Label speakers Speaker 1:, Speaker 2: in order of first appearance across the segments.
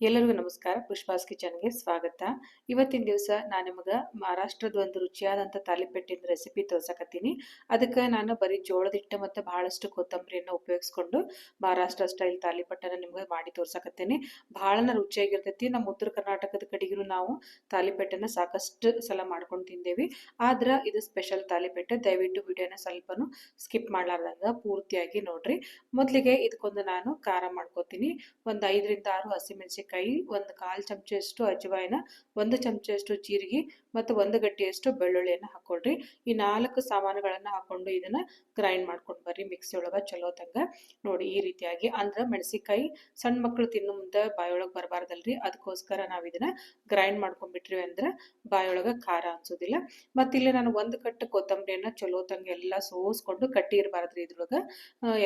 Speaker 1: ಎಲ್ಲರಿಗೂ ನಮಸ್ಕಾರ. ಪುಷ್ಪಾಸ್ ಕಿಚನ್ಗೆ ಸ್ವಾಗತ. ಇವತ್ತಿನ ದಿವಸ ನಾನು ನಿಮಗೆ ಮಹಾರಾಷ್ಟ್ರದ ಒಂದು ರುಚಿಯಾದಂಥ ತಾಲಿಪೆಟ್ಟಿನ ರೆಸಿಪಿ ತೋರ್ಸಕತ್ತೀನಿ. ಅದಕ್ಕೆ ನಾನು ಬರೀ ಜೋಳದ ಹಿಟ್ಟು ಮತ್ತು ಬಹಳಷ್ಟು ಕೊತ್ತಂಬರಿಯನ್ನು ಉಪಯೋಗಿಸ್ಕೊಂಡು ಮಹಾರಾಷ್ಟ್ರ ಸ್ಟೈಲ್ ತಾಲಿಪಟ್ಟನ ನಿಮಗೆ ಮಾಡಿ ತೋರ್ಸಕತ್ತೀನಿ. ಭಾಳನ ರುಚಿಯಾಗಿರ್ತೈತಿ. ನಮ್ಮ ಉತ್ತರ ಕರ್ನಾಟಕದ ಕಡೆಗೂ ನಾವು ತಾಲಿಪೆಟ್ಟನ್ನು ಸಾಕಷ್ಟು ಸಲ ಮಾಡ್ಕೊಂಡು ತಿಂದೇವಿ. ಆದ್ರೆ ಇದು ಸ್ಪೆಷಲ್ ತಾಲಿಪೆಟ್ಟೆ. ದಯವಿಟ್ಟು ವಿಡಿಯೋನ ಸ್ವಲ್ಪನು ಸ್ಕಿಪ್ ಮಾಡಲಾರ್ದಂಗೆ ಪೂರ್ತಿಯಾಗಿ ನೋಡ್ರಿ. ಮೊದಲಿಗೆ ಇದಕ್ಕೊಂದು ನಾನು ಖಾರ ಮಾಡ್ಕೋತೀನಿ. ಒಂದು ಐದರಿಂದ ಆರು ಹಸಿಮೆಣಸಿನಕಾಯಿ ಒಂದು ಕಾಲು ಚಮಚಷ್ಟು ಅಜವಾಯಿನ ಒಂದು ಚಮಚಷ್ಟು ಜೀರಿಗೆ ಮತ್ತು ಒಂದು ಗಟ್ಟಿಯಷ್ಟು ಬೆಳ್ಳುಳ್ಳಿಯನ್ನು ಹಾಕ್ಕೊಳ್ರಿ ಈ ನಾಲ್ಕು ಸಾಮಾನುಗಳನ್ನು ಹಾಕೊಂಡು ಇದನ್ನ ಗ್ರೈಂಡ್ ಮಾಡ್ಕೊಂಡು ಬರ್ರಿ ಮಿಕ್ಸಿ ಒಳಗ ಚಲೋ ತಂಗ ನೋಡಿ ಈ ರೀತಿಯಾಗಿ ಅಂದ್ರೆ ಮೆಣಸಿಕಾಯಿ ಸಣ್ಣ ಮಕ್ಕಳು ತಿನ್ನು ಮುಂದೆ ಬಾಯೊಳಗೆ ಬರಬಾರ್ದಲ್ರಿ. ಅದಕ್ಕೋಸ್ಕರ ನಾವು ಇದನ್ನ ಗ್ರೈಂಡ್ ಮಾಡ್ಕೊಂಡ್ಬಿಟ್ರಿ ಅಂದ್ರೆ ಬಾಯೊಳಗೆ ಖಾರ ಅನ್ಸೋದಿಲ್ಲ. ಮತ್ತು ಇಲ್ಲಿ ನಾನು ಒಂದು ಕಟ್ಟು ಕೊತ್ತಂಬರಿಯನ್ನ ಚಲೋ ತಂಗ ಎಲ್ಲ ಸೋಸ್ಕೊಂಡು ಕಟ್ಟಿ ಇರಬಾರ್ದ್ರಿ ಇದ್ರೊಳಗೆ.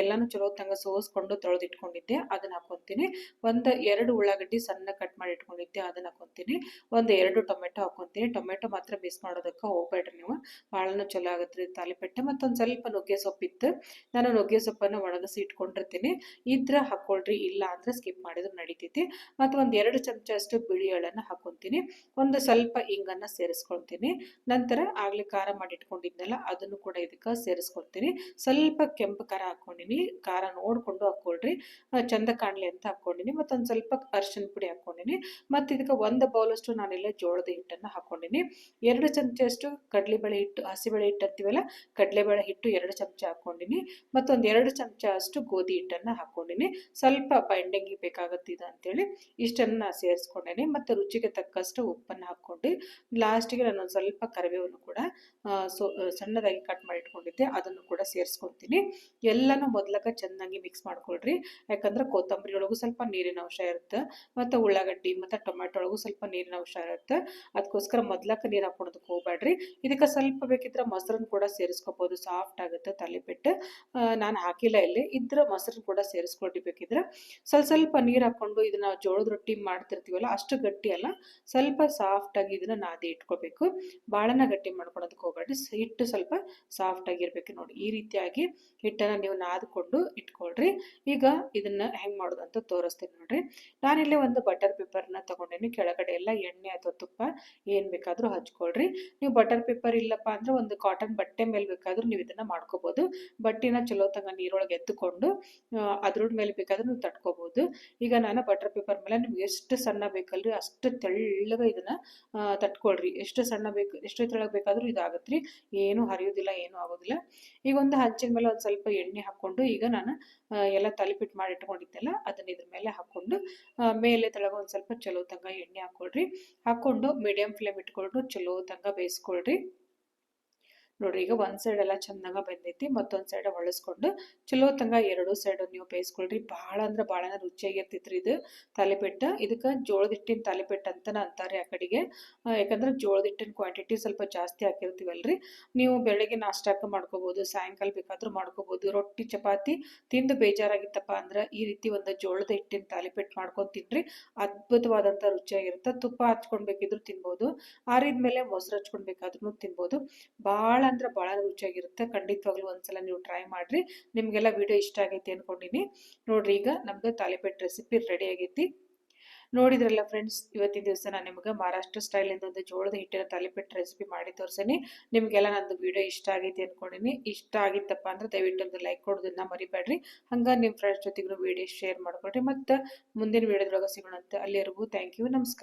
Speaker 1: ಎಲ್ಲಾನು ಚಲೋ ತಂಗ ಸೋಸ್ಕೊಂಡು ತೊಳೆದಿಟ್ಕೊಂಡಿದ್ದೆ. ಅದನ್ನ ಹಾಕೊಂತೀನಿ. ಒಂದು ಎರಡು ಉಳ್ಳಾಗಡ್ಡಿ ಸಣ್ಣ ಕಟ್ ಮಾಡಿ ಇಟ್ಕೊಂಡಿದ್ದೆ. ಅದನ್ನ ಹಾಕೊಂತೀನಿ. ಒಂದು ಎರಡು ಟೊಮೆಟೊ ಹಾಕೊಂತೀನಿ. ಟೊಮೆಟೊ ಮಾತ್ರ ಮಿಸ್ ಮಾಡೋದಕ್ಕೆ ಹೋಗ್ಬೇಡ್ರಿ ನೀವು. ಭಾಳನೂ ಚಲೋ ಆಗುತ್ತೆ ತಾಲಿಪೆಟ್ಟೆ. ಮತ್ತೊಂದು ಸ್ವಲ್ಪ ನುಗ್ಗೆ ಸೊಪ್ಪಿತ್ತು. ನಾನು ನುಗ್ಗೆ ಸೊಪ್ಪನ್ನು ಒಣಗಿಸಿ ಇಟ್ಕೊಂಡಿರ್ತೀನಿ. ಇದ್ರ ಹಾಕೊಳ್ರಿ ಇಲ್ಲ ಅಂದರೆ ಸ್ಕಿಪ್ ಮಾಡಿದ್ರೆ ನಡೀತೈತಿ. ಮತ್ತು ಒಂದು ಎರಡು ಚಮಚ ಅಷ್ಟು ಬಿಳಿ ಎಳ್ಳನ್ನು ಹಾಕೊತೀನಿ ಒಂದು ಸ್ವಲ್ಪ ಹಿಂಗನ್ನು ಸೇರಿಸ್ಕೊಳ್ತೀನಿ. ನಂತರ ಆಗಲೇ ಖಾರ ಮಾಡಿ ಇಟ್ಕೊಂಡಿದ್ನಲ್ಲ, ಅದನ್ನು ಕೂಡ ಇದಕ್ಕೆ ಸೇರಿಸ್ಕೊಳ್ತೀನಿ. ಸ್ವಲ್ಪ ಕೆಂಪು ಖಾರ ಹಾಕೊಂಡಿನಿ ಖಾರ ನೋಡ್ಕೊಂಡು ಹಾಕೊಳ್ರಿ ಚಂದ ಕಾಣಲಿ ಅಂತ ಹಾಕೊಂಡಿನಿ ಮತ್ತೊಂದು ಸ್ವಲ್ಪ ಅರ್ಶಿನ ಪುಡಿ ಹಾಕೊಂಡಿನಿ ಮತ್ತು ಇದಕ್ಕೆ ಒಂದು ಬೌಲಷ್ಟು ನಾನಿಲ್ಲ ಜೋಳದ ಹಿಟ್ಟನ್ನು ಹಾಕೊಂಡಿನಿ. ಎರಡು ಚಮಚಷ್ಟು ಕಡಲೆಬೇಳೆ ಹಿಟ್ಟು, ಹಸಿಬೇಳೆ ಹಿಟ್ಟು ಅಂತೀವಲ್ಲ, ಕಡಲೆಬೇಳೆ ಹಿಟ್ಟು ಎರಡು ಚಮಚ ಹಾಕೊಂಡಿನಿ. ಮತ್ತೊಂದು ಎರಡು ಚಮಚ ಅಷ್ಟು ಗೋಧಿ ಹಿಟ್ಟನ್ನು ಹಾಕೊಂಡಿನಿ. ಸ್ವಲ್ಪ ಬೈಂಡಿಂಗಿಗೆ ಬೇಕಾಗುತ್ತೆ ಇದು ಅಂತೇಳಿ ಇಷ್ಟನ್ನು ಸೇರಿಸ್ಕೊಂಡೇನೆ. ಮತ್ತು ರುಚಿಗೆ ತಕ್ಕಷ್ಟು ಉಪ್ಪನ್ನು ಹಾಕ್ಕೊಂಡು ಲಾಸ್ಟಿಗೆ ನಾನು ಸ್ವಲ್ಪ ಕರಿಬೇವನ್ನು ಕೂಡ ಸೊ, ಸಣ್ಣದಾಗಿ ಕಟ್ ಮಾಡಿ ಇಟ್ಕೊಂಡಿದ್ದೆ ಅದನ್ನು ಕೂಡ ಸೇರಿಸ್ಕೊತೀನಿ ಎಲ್ಲನೂ ಮೊದ್ಲಕ ಚೆನ್ನಾಗಿ ಮಿಕ್ಸ್ ಮಾಡ್ಕೊಳ್ರಿ. ಯಾಕಂದ್ರೆ ಕೊತ್ತಂಬರಿ ಒಳಗೂ ಸ್ವಲ್ಪ ನೀರಿನ ಅಂಶ ಇರುತ್ತೆ. ಮತ್ತು ಉಳ್ಳಾಗಡ್ಡಿ ಮತ್ತು ಟೊಮೆಟೊ ಒಳಗೂ ಸ್ವಲ್ಪ ನೀರಿನ ಅಂಶ ಇರುತ್ತೆ. ಅದಕ್ಕೋಸ್ಕರ ಮೊದ್ಲಕ ನೀರು ಹಾಕೊಳೋದಕ್ಕೆ ಹೋಗ್ಬೇಡ್ರಿ ಇದಕ್ಕೆ ಸ್ವಲ್ಪ ಬೇಕಿದ್ರೆ ಮೊಸರನ್ನು ಕೂಡ ಸೇರಿಸ್ಕೋಬೋದು. ಸಾಫ್ಟ್ ಆಗುತ್ತೆ ತಲೆಪಿಟ್ಟು ನಾನು ಹಾಕಿಲ್ಲ ಇಲ್ಲಿ. ಇದ್ರೆ ಮೊಸರನ್ನು ಕೂಡ ಸೇರಿಸ್ಕೊಳ್ರಿ ಬೇಕಿದ್ರೆ. ಸ್ವಲ್ಪ ಸ್ವಲ್ಪ ನೀರು ಹಾಕೊಂಡು ಇದನ್ನ ಜೋಳದ ರೊಟ್ಟಿ ಮಾಡ್ತಿರ್ತೀವಲ್ಲ, ಅಷ್ಟು ಗಟ್ಟಿ ಅಲ್ಲ. ಸ್ವಲ್ಪ ಸಾಫ್ಟಾಗಿ ಇದನ್ನ ನಾದಿ ಇಟ್ಕೋಬೇಕು. ಭಾಳನ ಗಟ್ಟಿ ಮಾಡ್ಕೊಳೋದಕ್ಕೆ ಹೋಗ್ಬೇಡ್ರಿ ಹಿಟ್ಟು ಸ್ವಲ್ಪ ಸಾಫ್ಟ್ ಆಗಿರ್ಬೇಕು ನೋಡಿ. ಈ ರೀತಿಯಾಗಿ ಹಿಟ್ಟನ್ನು ನೀವು ನಾದ್ಕೊಂಡು ಇಟ್ಕೊಳ್ರಿ. ಈಗ ಇದನ್ನ ಹೆಂಗೆ ಮಾಡೋದು ಅಂತ ತೋರಿಸ್ತೀನಿ ನೋಡ್ರಿ. ನಾನಿಲ್ಲಿ ಒಂದು ಬಟರ್ ಪೇಪರ್ನ ತಗೊಂಡೇನಿ. ಕೆಳಗಡೆ ಎಲ್ಲ ಎಣ್ಣೆ ಅಥವಾ ತುಪ್ಪ ಏನು ಬೇಕಾದರೂ ಹಚ್ಕೊಳ್ರಿ. ನೀವು ಬಟರ್ ಪೇಪರ್ ಇಲ್ಲಪ್ಪ ಅಂದ್ರೆ ಒಂದು ಕಾಟನ್ ಬಟ್ಟೆ ಮೇಲೆ ಬೇಕಾದ್ರೂ ನೀವು ಇದನ್ನ ಮಾಡ್ಕೋಬಹುದು ಬಟ್ಟೆನ ಚಲೋ ತಂಗ ನೀರೊಳಗೆ ಎತ್ತುಕೊಂಡು ಅದ್ರ ಮೇಲೆ ಬೇಕಾದ್ರೂ ನೀವು ತಟ್ಕೋಬೋದು. ಈಗ ನಾನು ಬಟರ್ ಪೇಪರ್ ಮೇಲೆ ನಿಮ್ಗೆ ಎಷ್ಟು ಸಣ್ಣ ಬೇಕಲ್ರಿ ಅಷ್ಟು ತೆಳ್ಳಗ ಇದನ್ನ ತಟ್ಕೊಳ್ರಿ. ಎಷ್ಟು ಸಣ್ಣ ಬೇಕು, ಎಷ್ಟು ತೆಳ್ಳಗೆ ಬೇಕಾದ್ರೂ ಇದಾಗತ್ತೆ ರೀ ಏನು ಹರಿಯೋದಿಲ್ಲ, ಏನು ಆಗೋದಿಲ್ಲ. ಈಗ ಒಂದು ಹಂಚಿನ ಮೇಲೆ ಒಂದು ಸ್ವಲ್ಪ ಎಣ್ಣೆ ಹಾಕ್ಕೊಂಡು ಈಗ ನಾನು ಎಲ್ಲ ತಲೆಪಿಟ್ಟು ಮಾಡಿ ಇಟ್ಕೊಂಡಿದ್ದೆಲ್ಲ ಅದನ್ನ ಇದ್ರ ಮೇಲೆ ಹಾಕ್ಕೊಂಡು ಮೇಲೆ ತಳಗ ಒಂದು ಸ್ವಲ್ಪ ಚಲೋ ತಂಗ ಎಣ್ಣೆ ಹಾಕ್ಕೊಳ್ರಿ ಹಾಕ್ಕೊಂಡು ಮೀಡಿಯಂ ಫ್ಲೇಮ್ ಇಟ್ಕೊಂಡು ಚಲೋ ತಂಗ ಬೇಯಿಸ್ಕೊಳ್ರಿ. ನೋಡ್ರಿ, ಈಗ ಒಂದು ಸೈಡ್ ಎಲ್ಲ ಚೆನ್ನಾಗ ಬೆಂದೈತಿ, ಮತ್ತೊಂದು ಸೈಡ್ ಹೊಳಸ್ಕೊಂಡು, ಚಲೋ ತಂಗ ಎರಡು ಸೈಡ್ ನೀವು ಬೇಯಿಸ್ಕೊಳ್ರಿ. ಭಾಳ ಅಂದ್ರೆ ರುಚಿಯಾಗಿ ರುಚಿಯಾಗಿರ್ತೈತ್ರಿ ಇದು. ತಾಲಿಪೆಟ್ಟು, ಇದಕ್ಕೆ ಜೋಳದ ಹಿಟ್ಟಿನ ತಾಲಿಪೆಟ್ಟು ಅಂತಾನೆ ಅಂತಾರೆ ಆ ಕಡೆಗೆ. ಯಾಕಂದ್ರೆ ಜೋಳದ ಹಿಟ್ಟಿನ ಕ್ವಾಂಟಿಟಿ ಸ್ವಲ್ಪ ಜಾಸ್ತಿ ಹಾಕಿರ್ತೀವಲ್ರಿ. ನೀವು ಬೆಳಗ್ಗೆ ನಾಷ್ಟಾಕ ಮಾಡ್ಕೋಬೋದು, ಸಾಯಂಕಾಲ ಬೇಕಾದ್ರೂ ಮಾಡ್ಕೋಬಹುದು ರೊಟ್ಟಿ, ಚಪಾತಿ ತಿಂದು ಬೇಜಾರಾಗಿತ್ತಪ್ಪ ಅಂದ್ರೆ ಈ ರೀತಿ ಒಂದು ಜೋಳದ ಹಿಟ್ಟಿನ ತಾಲಿಪೆಟ್ಟು ಮಾಡ್ಕೊಂಡು ತಿನ್ರಿ. ಅದ್ಭುತವಾದಂಥ ರುಚಿಯಾಗಿರುತ್ತೆ. ತುಪ್ಪ ಹಚ್ಕೊಂಡ್ಬೇಕಿದ್ರು ಬೇಕಿದ್ರು ಆರಿದ ಮೇಲೆ ಮೊಸರು ಹಚ್ಕೊಂಡ್ಬೇಕಾದ್ರು ತಿನ್ಬಹುದು ಬಹಳ ಅಂದ್ರೆ ಭಾಳ ರುಚಿಯಾಗಿರುತ್ತೆ. ಖಂಡಿತವಾಗ್ಲೂ ಒಂದ್ಸಲ ನೀವು ಟ್ರೈ ಮಾಡ್ರಿ. ನಿಮಗೆಲ್ಲ ವಿಡಿಯೋ ಇಷ್ಟ ಆಗೈತಿ ಅನ್ಕೊಂಡಿನಿ. ನೋಡ್ರಿ, ಈಗ ನಮ್ದು ತಾಲಿಪೇಟ್ ರೆಸಿಪಿ ರೆಡಿ ಆಗೈತಿ. ನೋಡಿದ್ರಲ್ಲ ಫ್ರೆಂಡ್ಸ್ ಇವತ್ತಿನ ದಿವಸ ನಾನು ನಿಮ್ಗೆ ಮಹಾರಾಷ್ಟ್ರ ಸ್ಟೈಲಿಂದ ಒಂದು ಜೋಳದ ಹಿಟ್ಟಿನ ತಾಲಿಪೆಟ್ಟು ರೆಸಿಪಿ ಮಾಡಿ ತೋರಿಸೀನಿ. ನಿಮಗೆಲ್ಲ ನಂದು ವಿಡಿಯೋ ಇಷ್ಟ ಆಗೈತಿ ಅನ್ಕೊಂಡಿನಿ. ಇಷ್ಟ ಆಗಿತ್ತಪ್ಪ ಅಂದ್ರೆ ದಯವಿಟ್ಟು ಒಂದು ಲೈಕ್ ಕೊಡೋದನ್ನ ಮರಿಬೇಡ್ರಿ. ಹಂಗ ನಿಮ್ಮ ಫ್ರೆಂಡ್ಸ್ ಜೊತೆಗೂ ವಿಡಿಯೋ ಶೇರ್ ಮಾಡ್ಕೊಳ್ರಿ. ಮತ್ತು ಮುಂದಿನ ವಿಡಿಯೋದ್ರೊಳಗೆ ಸಿಗೋಣಂತೆ ಅಲ್ಲಿವರೆಗೂ ಥ್ಯಾಂಕ್ ಯು ನಮಸ್ಕಾರ.